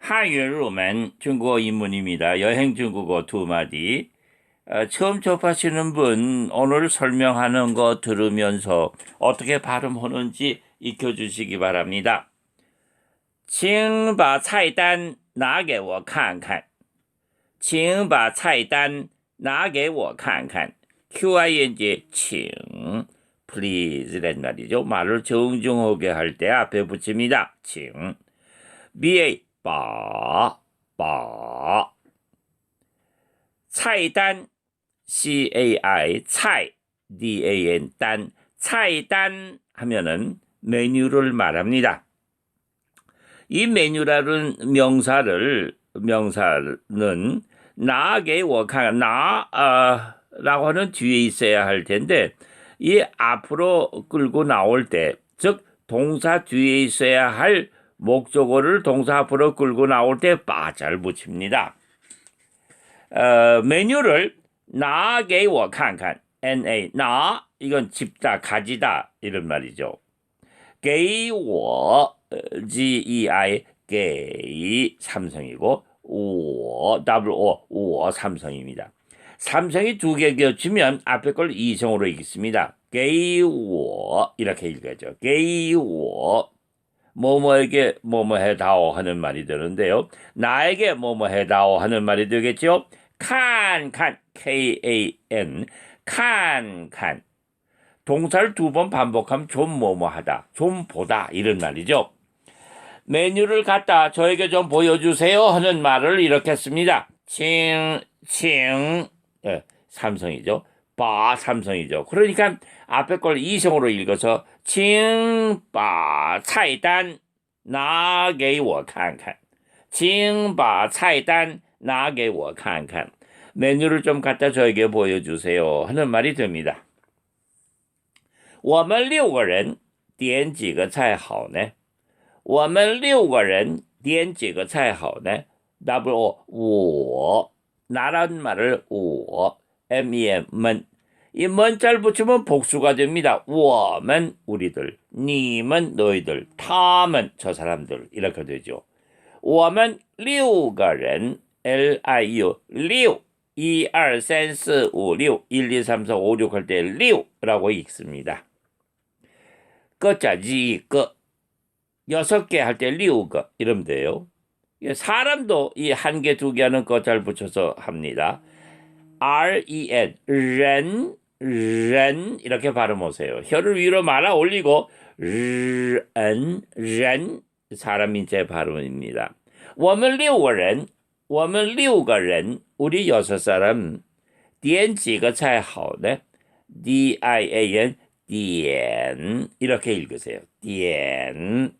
한유 루멘 중국어 입문입니다. 여행 중국어 두 마디. 어, 처음 접하시는 분 오늘 설명하는 거 들으면서 어떻게 발음하는지 익혀주시기 바랍니다. 请把菜单拿给我看看.请把菜单拿给我看看. QING 请 please란 말이죠. 말을 정중하게 할 때 앞에 붙입니다. 请 BA 把把菜单 CAI 菜 DAN 단菜单 하면은 메뉴를 말합니다. 이 메뉴라는 명사를 명사는 나게 워카 나 아, 라고 하는 뒤에 있어야 할 텐데 이 앞으로 끌고 나올 때 즉 동사 뒤에 있어야 할 목적어를 동사 앞으로 끌고 나올 때 빠잘 붙입니다. 어, 메뉴를 나게워 칸칸 na 나 이건 집다 가지다 이런 말이죠. 게이워 g e i 게이 삼성이고 우어 w o 우어 삼성입니다. 삼성이 두 개 겹치면 앞에 걸 이성으로 읽습니다. 게이워 이렇게 읽어죠. 게이워 뭐뭐에게 뭐뭐 해다오 하는 말이 되는데요. 나에게 뭐뭐 해다오 하는 말이 되겠죠. 칸칸 K-A-N 칸칸 동사를 두 번 반복하면 좀 뭐뭐하다, 좀 보다 이런 말이죠. 메뉴를 갖다 저에게 좀 보여주세요 하는 말을 이렇게 씁니다. 칭, 칭, 예, 삼성이죠. 바 삼성이죠. 그러니까 앞에 걸 이성으로 읽어서 칭, 바, 菜单拿给我看看.请把菜单拿给我看看. 메뉴를 좀 갖다 저에게 보여주세요 하는 말이 됩니다. 我们六个人点几个菜好呢？我们六个人点几个菜好呢？W O 我 나란 말을 我 M E M 문 이 먼자를 붙이면 복수가 됩니다. 워면 우리들, 님은 너희들, 타면 저 사람들 이렇게 되죠. 워면 류个人 L I U 류1 2 3 4 5 6 1 2 3 4 5 6 할 때 6라고 읽습니다. 끝자지 끝 여섯 개 할 때 6거 이러면 돼요. 예, 사람도 이 한 개, 두 개는 거잘 붙여서 합니다. R-E-N, 렌 ren 이렇게 발음하세요. 혀를 위로 말아 올리고 ren ren 사람 인체 발음입니다. 我们六个人我们六个人 우리 여섯 사람 点几个菜好呢 D I A N 点 이렇게 읽으세요. 点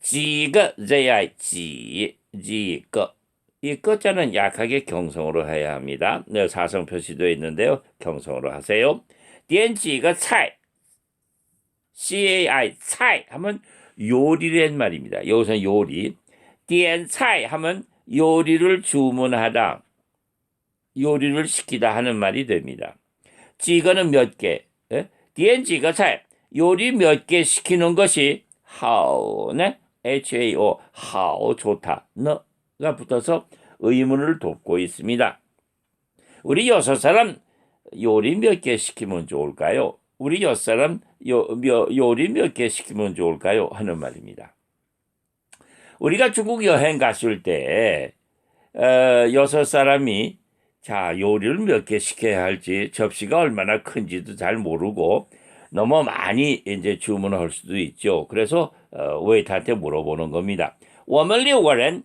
几个 ZI 几几个 이 끝자는 약하게 경성으로 해야 합니다. 네, 사성 표시도 있는데요. 경성으로 하세요. 点几个菜 CAI 菜 하면 요리란 말입니다. 여기서 요리 点菜 하면 요리를 주문하다 요리를 시키다 하는 말이 됩니다. 지거는 몇 개, 예? 点几个菜 요리 몇 개 시키는 것이 好, 네? H-A-O, 好, 좋다, 너 가 붙어서 의문을 돕고 있습니다. 우리 여섯 사람 요리 몇 개 시키면 좋을까요? 우리 여섯 사람 요, 요, 요리 몇 개 시키면 좋을까요? 하는 말입니다. 우리가 중국 여행 갔을 때 어, 여섯 사람이 자 요리를 몇 개 시켜야 할지 접시가 얼마나 큰지도 잘 모르고 너무 많이 이제 주문할 수도 있죠. 그래서 어, 웨이터한테 물어보는 겁니다. 我们六个人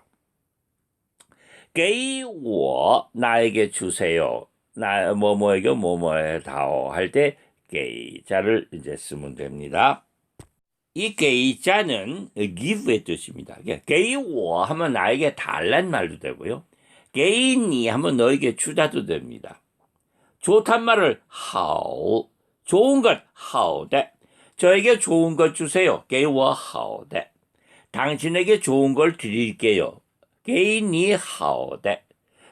给我 나에게 주세요. 나 뭐뭐에게 뭐뭐에 다오 할 때 게이자를 이제 쓰면 됩니다. 이 게이자는 give의 뜻입니다. 그러니까 게이워 하면 나에게 달란 말도 되고요. 게이니 하면 너에게 주다도 됩니다. 좋단 말을 하오 좋은 것 하오데 저에게 좋은 것 주세요. 게이워 하오데 당신에게 좋은 걸 드릴게요. 개인이 하오데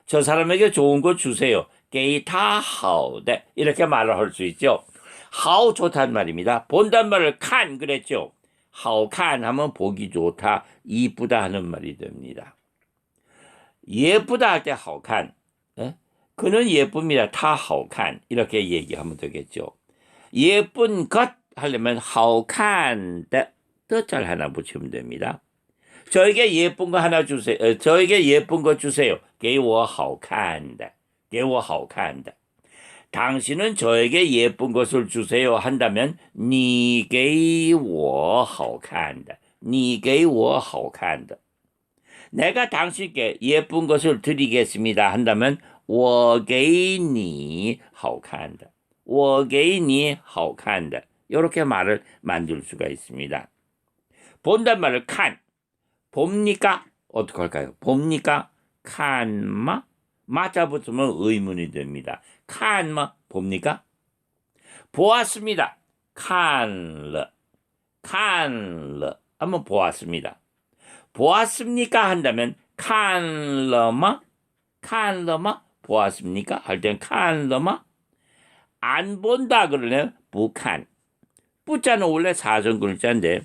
저 사람에게 좋은 거 주세요. 게이타 하오데 이렇게 말을 할 수 있죠. 하오 좋단 말입니다. 본단 말을 칸 그랬죠. 하오 칸 하면 보기 좋다, 이쁘다 하는 말이 됩니다. 예쁘다 할 때 하오 칸. 그는 예쁩니다. 다 하오 칸 이렇게 얘기하면 되겠죠. 예쁜 것 하려면 하오 칸 뜻을 하나 붙이면 됩니다. 저에게 예쁜 거 하나 주세요. 어, 저에게 예쁜 거 주세요. 给我好看的.给我好看的. 당신은 저에게 예쁜 것을 주세요 한다면 你给我好看的.你给我好看的. 내가 당신께 예쁜 것을 드리겠습니다 한다면 我给你好看的.我给你好看的. 이렇게 말을 만들 수가 있습니다. 본단 말을 칸 봅니까? 어떻게 할까요? 봅니까? 칸마? 맞아 붙으면 의문이 됩니다. 칸마 봅니까? 보았습니다. 칸러 칸러 한번 보았습니다. 보았습니까? 한다면 칸러마 칸러마 보았습니까? 할 땐 칸러마 안 본다 그러면 부칸 뿌자는 원래 사성 글자인데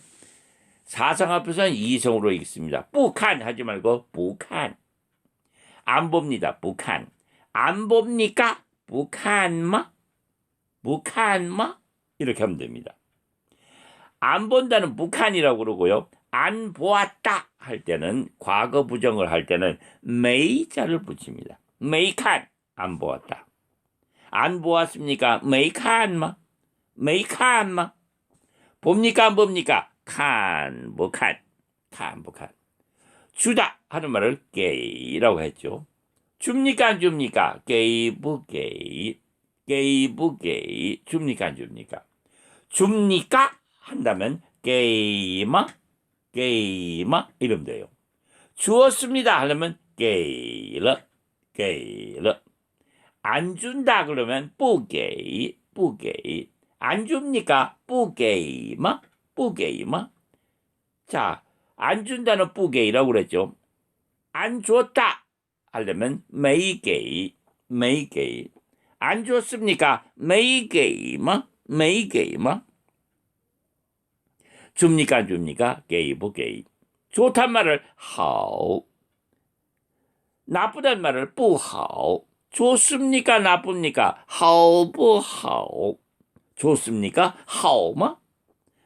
사성 앞에서는 이성으로 읽습니다. 부칸 하지 말고 부칸. 안 봅니다. 부칸. 안 봅니까? 부칸마? 부칸마? 이렇게 하면 됩니다. 안 본다는 북한이라고 그러고요. 안 보았다 할 때는 과거 부정을 할 때는 메이자를 붙입니다. 메이칸 안 보았다. 안 보았습니까? 메이칸마? 메이칸마? 봅니까 안 봅니까? 칸, 뭐 칸, 칸, 뭐 칸. 주다 하는 말을 게이라고 했죠. 줍니까 안 줍니까? 게이부 게이, 게이부 게이. 줍니까 안 줍니까? 줍니까 한다면 게이마, 게이마 이러면 돼요. 주었습니다 하려면 게이러, 게이러. 안 준다 그러면 뿌게이, 뿌게이. 안 줍니까? 뿌게이마, 뿌게이마? 자, 안 준다는 뿌게이라고 그랬죠. 안 줬다 하려면 메이게이, 메이게이. 안 줬습니까? 메이게이마, 메이게이마. 줍니까, 줍니까? 게이브 게이. 좋단 말을 하오. 나쁘단 말을 뿌하오. 좋습니까? 나쁩니까? 하오, 뿌하오. 좋습니까? 하오마?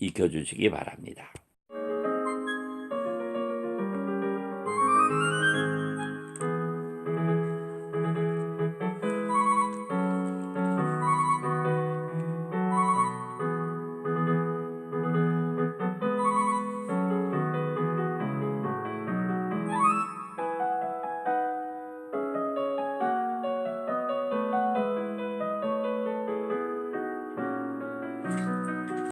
익혀주시기 바랍니다.